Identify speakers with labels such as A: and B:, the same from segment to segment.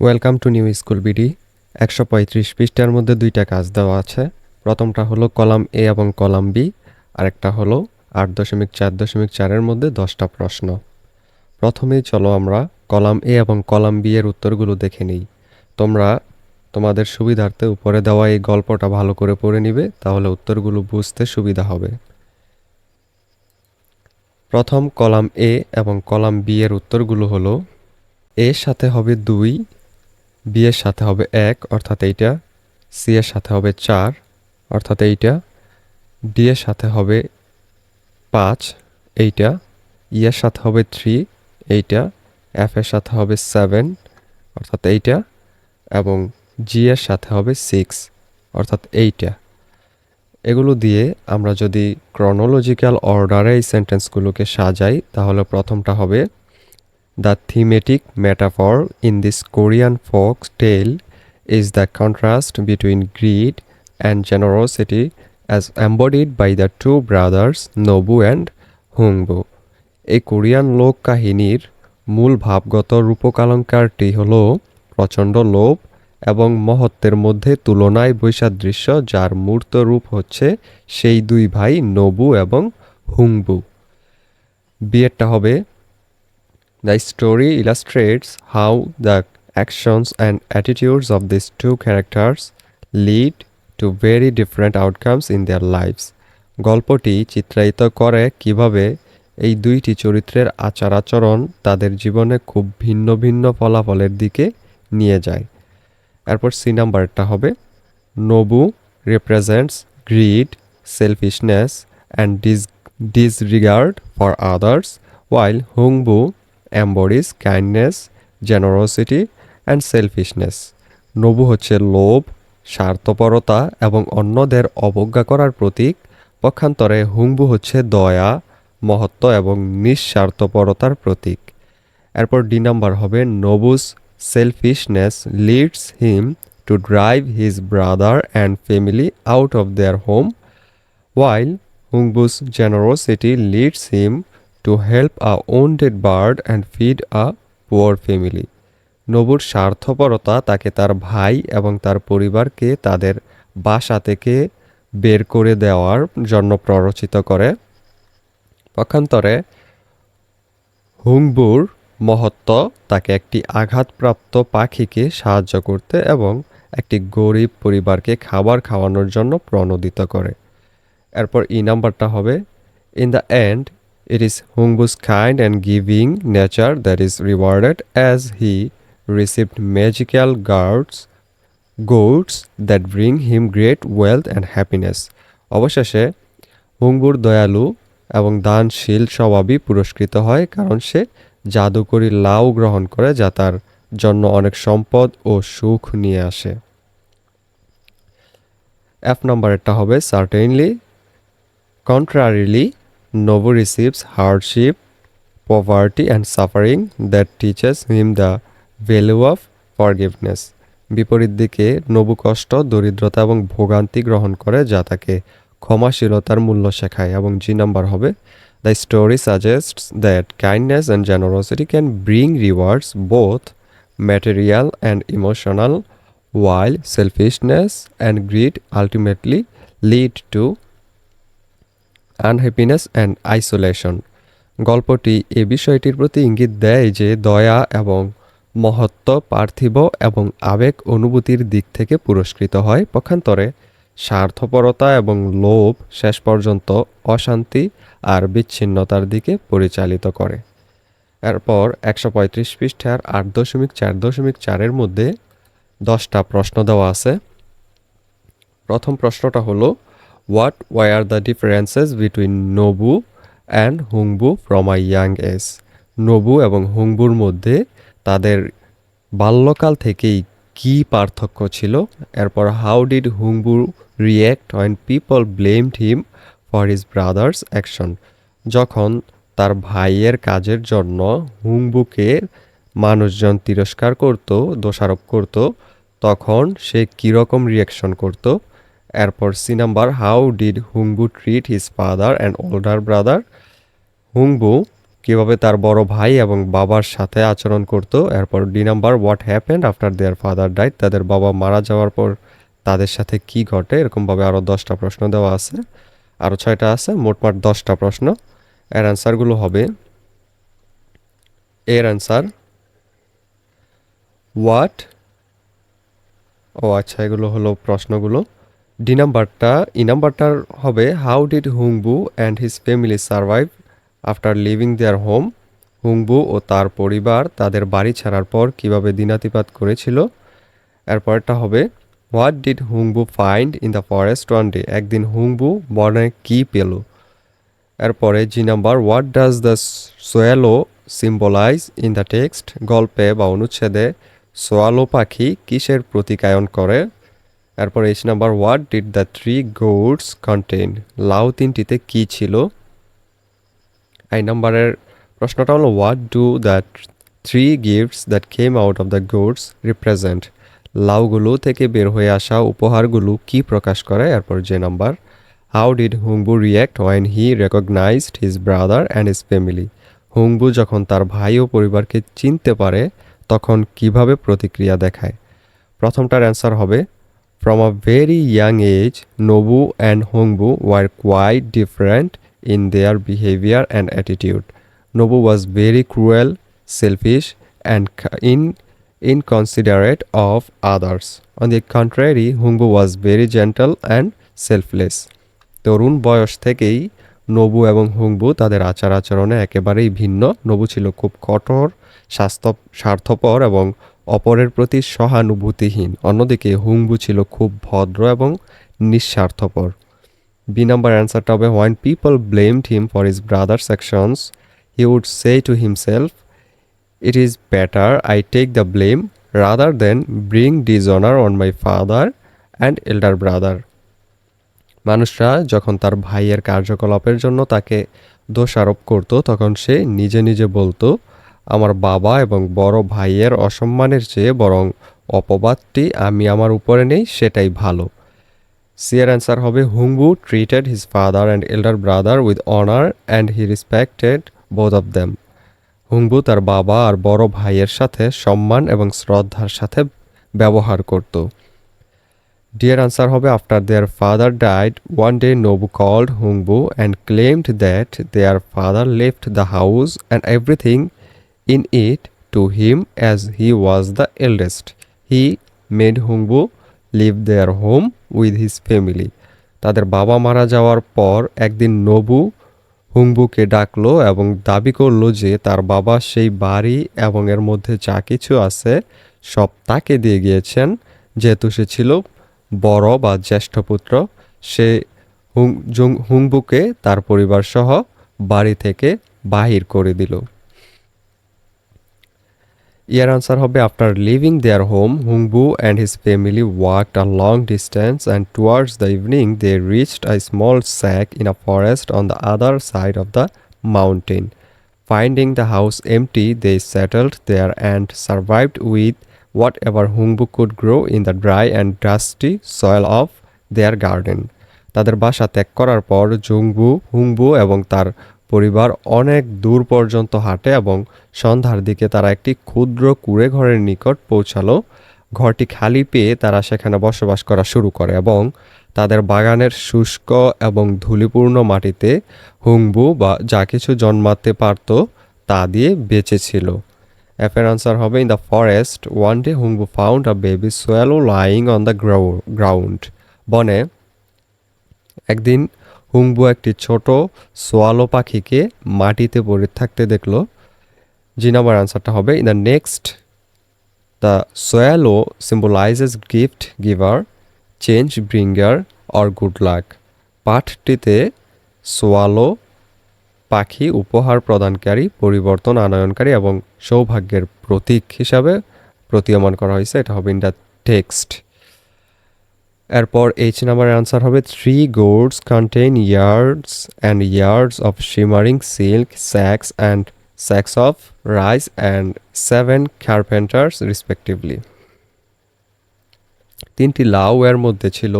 A: Welcome to new school BD একশো পঁয়ত্রিশ পৃষ্ঠার মধ্যে দুইটা কাজ দেওয়া আছে। প্রথমটা হলো কলাম এ এবং কলাম বি আরেকটা হলো আট দশমিক চার দশমিক চারের মধ্যে দশটা প্রশ্ন। প্রথমেই চলো আমরা কলাম এ এবং কলাম বি এর উত্তরগুলো দেখে নিই। তোমরা তোমাদের সুবিধার্থে উপরে দেওয়া এই গল্পটা ভালো করে পড়ে নিবে, তাহলে উত্তরগুলো বুঝতে সুবিধা হবে। প্রথম কলাম এ এবং কলাম বি এর উত্তরগুলো হলো এর সাথে হবে দুই বি এর সাথে হবে এক, অর্থাৎ এইটা। সি এর সাথে হবে চার, অর্থাৎ এইটা। ডি এর সাথে হবে পাঁচ, এইটা। ই এর সাথে হবে থ্রি, এইটা। এফ এর সাথে হবে সেভেন, অর্থাৎ এইটা। এবং জি এর সাথে হবে সিক্স, অর্থাৎ এইটা। এগুলো দিয়ে আমরা যদি ক্রনোলজিক্যাল অর্ডারে এই সেন্টেন্সগুলোকে সাজাই, তাহলে প্রথমটা হবে the thematic metaphor in this Korean folks tale is the contrast between greed and generosity as embodied by the two brothers Nobu and Hungbu এই কোরিয়ান লোক কাহিনীর মূল ভাবগত রূপকালঙ্কারটি হল প্রচণ্ড লোভ এবং মহত্বের মধ্যে তুলনায় বৈসাদৃশ্য যার মূর্ত রূপ হচ্ছে সেই দুই ভাই নবু এবং হুংবু বিয়েরটা হবে The story illustrates how the actions and attitudes of these two characters lead to very different outcomes in their lives. গল্পটি চিত্রায়িত করে কীভাবে এই দুইটি চরিত্রের আচার আচরণ তাদের জীবনে খুব ভিন্ন ভিন্ন ফলাফলের দিকে নিয়ে যায় এরপর সি নাম্বারটা হবে Nobu represents greed selfishness and dis disregard for others while Hungbu embodies kindness generosity and selfishness Nobu হচ্ছে লোভ, স্বার্থপরতা এবং অন্যদের অবজ্ঞা করার প্রতীক। পক্ষান্তরে হুংবু হচ্ছে দয়া, মহত্ব এবং নিঃস্বার্থপরতার প্রতীক। এরপর ডি নাম্বার হবে Nobu's selfishness leads him to drive his brother and family out of their home while Hungbu's generosity leads him to help a wounded bird and feed a poor family. নবুর স্বার্থপরতা তাকে তার ভাই এবং তার পরিবারকে তাদের বাসা থেকে বের করে দেওয়ার জন্য প্ররোচিত করে। পক্ষান্তরে হুংবুর মহত্ব তাকে একটি আঘাতপ্রাপ্ত পাখিকে সাহায্য করতে এবং একটি গরিব পরিবারকে খাবার খাওয়ানোর জন্য প্রণোদিত করে। এরপর ই নাম্বারটা হবে। In the end it is Hungbu's kind and giving nature that is rewarded as he received magical gourds gourds that bring him great wealth and happiness অবশেষে হুংবুর দয়ালু এবং দানশীল স্বভাবই পুরস্কৃত হয় কারণ সে জাদুকরী লাউ গ্রহণ করে যা তার জন্য অনেক সম্পদ ও সুখ নিয়ে আসে। এফ নম্বরেরটা হবে certainly contrarily Nobu receives hardship poverty and suffering that teaches him the value of forgiveness বিপরীত দিকে নবু কষ্ট, দরিদ্রতা এবং ভোগান্তি গ্রহণ করে যা তাকে ক্ষমাশীলতার মূল্য শেখায়। এবং জি নাম্বার হবে the story suggests that kindness and generosity can bring rewards both material and emotional while selfishness and greed ultimately lead to unhappiness and isolation গল্পটি এ বিষয়টির প্রতি ইঙ্গিত দেয় যে দয়া এবং মহত্ব পার্থিব এবং আবেগ অনুভূতির দিক থেকে পুরস্কৃত হয়। পক্ষান্তরে স্বার্থপরতা এবং লোভ শেষ পর্যন্ত অশান্তি আর বিচ্ছিন্নতার দিকে পরিচালিত করে। এরপর একশো পঁয়ত্রিশ পৃষ্ঠার আট দশমিক চার দশমিক চারের মধ্যে দশটা প্রশ্ন দেওয়া আছে। প্রথম প্রশ্নটা হলো why are the differences between Nobu and Hungbu from a young age Nobu এবং হুংবুর মধ্যে তাদের বাল্যকাল থেকেই কি পার্থক্য ছিল? এরপর how did Hungbu react when people blamed him for his brothers action যখন তার ভাইয়ের কাজের জন্য হুংবুকে মানুষজন তিরস্কার করত, দোষারোপ করত, তখন সে কীরকম রিয়াকশন করত? এরপর C number, how did Hungbu treat his father and older brother? Hungbu কীভাবে তার বড় ভাই এবং বাবার সাথে আচরণ করত? এরপর D number, what happened after their father died তাদের বাবা মারা যাওয়ার পর তাদের সাথে কি ঘটে? এরকমভাবে আরও দশটা প্রশ্ন দেওয়া আছে। আরও ছয়টা আছে, মোটমাট দশটা প্রশ্ন। এর অ্যান্সারগুলো হবে। এর অ্যান্সার, হোয়াট? ও আচ্ছা এগুলো হলো প্রশ্নগুলো। ডি নাম্বারটা, ই নাম্বারটার হবে how did Hungbu and his family survive after leaving their home. Hungbu ও তার পরিবার তাদের বাড়ি ছাড়ার পর কীভাবে দিনাতিপাত করেছিল? এরপরটা হবে, what did Hungbu find in the forest one day? একদিন হুংবু বনে কী পেল? এরপরে G number, what does the swallow symbolise in the text? গল্পে বা অনুচ্ছেদে সোয়ালো পাখি কিসের প্রতিকায়ন করে? এরপর H number what did the three gourds contain লাউ তিনটিতে কি ছিল? আই নাম্বারের প্রশ্নটা হলো what do the three gifts that came out of the gourds represent লাউগুলো থেকে বের হয়ে আসা উপহারগুলো কি প্রকাশ করে? এরপর J number how did Hungbu react when he recognised his brother and his family Hungbu যখন তার ভাই ও পরিবারকে চিনতে পারে, তখন কীভাবে প্রতিক্রিয়া দেখায়? প্রথমটার অ্যান্সার হবে from a very young age Nobu and Hungbu were quite different in their behaviour and attitude Nobu was very cruel selfish and in inconsiderate of others. On the contrary, Hungbu was very gentle and selfless. তরুণ বয়স থেকেই নবু এবং হুংবু তাদের আচার আচরণে একেবারেই ভিন্ন নবু ছিল খুব কঠোর স্বাস্থ্য স্বার্থপর এবং অপরের প্রতি সহানুভূতিহীন। অন্যদিকে হুংবু ছিল খুব ভদ্র এবং নিঃস্বার্থপর। বি নাম্বার অ্যান্সারটা হবে when people blamed him for his brothers actions he would say to himself It is better I take the blame rather than bring dishonor on my father and elder brother মানুষরা যখন তার ভাইয়ের কার্যকলাপের জন্য তাকে দোষারোপ করত, তখন সে নিজে নিজে বলতো আমার বাবা এবং বড় ভাইয়ের অসম্মানের চেয়ে বরং অপবাদটি আমি আমার উপরে নেই, সেটাই ভালো। সিয়ার অ্যান্সার হবে Hungbu treated his father and elder brother with honour and he respected both of them Hungbu তার বাবা আর বড় ভাইয়ের সাথে সম্মান এবং শ্রদ্ধার সাথে ব্যবহার করত। ডিয়ার আনসার হবে after their father died one day Nobu called Hungbu and claimed that their father left the house and everything in it to him as he was the eldest he made Hungbu leave their home with his family তাদের বাবা মারা যাওয়ার পর একদিন নবু হুংবুকে ডাকলো এবং দাবি করল যে তার বাবা সেই বাড়ি এবং এর মধ্যে যা কিছু আছে সব তাকে দিয়ে গিয়েছেন। যেহেতু সে ছিল বড় বা জ্যেষ্ঠ পুত্র, সে হুং হুংবুকে তার পরিবার সহ বাড়ি থেকে বাহির করে দিল। ইয়ার আনসার হবে after leaving their home Hungbu and his family walked a long distance and towards the evening they reached a small shack in a forest on the other side of the mountain Finding the house empty, they settled there and survived with whatever Hungbu could grow in the dry and dusty soil of their garden. তাদের বাসা ত্যাগ করার পর জুংবু হুংবু এবং তার পরিবার অনেক দূর পর্যন্ত হাঁটে এবং সন্ধ্যার দিকে তারা একটি ক্ষুদ্র কুড়ে ঘরের নিকট পৌঁছালো। ঘরটি খালি পেয়ে তারা সেখানে বসবাস করা শুরু করে এবং তাদের বাগানের শুষ্ক এবং ধুলিপূর্ণ মাটিতে হুংবু বা যা কিছু জন্মাতে পারত তা দিয়ে বেঁচেছিল এফের আনসার হবে, in the forest, one day Hungbu found a baby swallow lying on the গ্রাউ, ground. বনে একদিন হুংবু একটি ছোট সোয়ালো পাখিকে মাটিতে পড়ে থাকতে দেখল। জি নাম্বার আনসারটা হবে in the next the swallow symbolises gift giver change bringer or good luck পাঠটিতে swallow পাখি উপহার প্রদানকারী, পরিবর্তন আনয়নকারী এবং সৌভাগ্যের প্রতীক হিসাবে প্রতীয়মান করা হয়েছে। এটা হবে ইন দ্য টেক্সট এরপর এইচ নাম্বার অ্যান্সার হবে three gourds contain yards and yards of shimmering silk sacks and sacks of rice and seven carpenters respectively তিনটি লাউ এর মধ্যে ছিল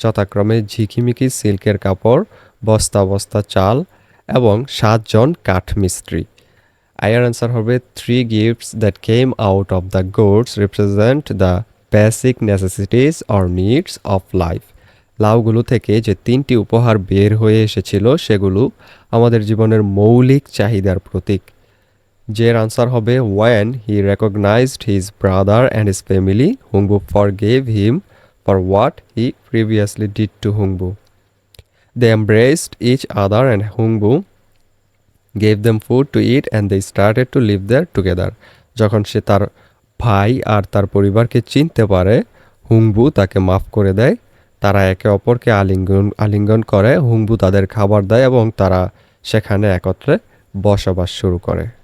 A: যথাক্রমে ঝিকিমিকি সিল্কের কাপড়, বস্তা বস্তা চাল এবং সাতজন কাঠমিস্ত্রি আয়ার অ্যান্সার হবে three gifts that came out of the gourds represent the basic necessities or needs of life লাউগুলো থেকে যে তিনটি উপহার বের হয়ে এসেছিল, সেগুলো আমাদের জীবনের মৌলিক চাহিদার প্রতীক। যে আনসার হবে when he recognised his brother and his family Hungbu forgave him for what he previously did to Hungbu they embraced each other and Hungbu gave them food to eat and they started to live there together যখন সে তার ভাই আর তার পরিবারকে চিনতে পারে, হুংবু তাকে মাফ করে দেয়। তারা একে অপরকে আলিঙ্গন আলিঙ্গন করে। হুংবু তাদের খাবার দেয় এবং তারা সেখানে একত্রে বসবাস শুরু করে।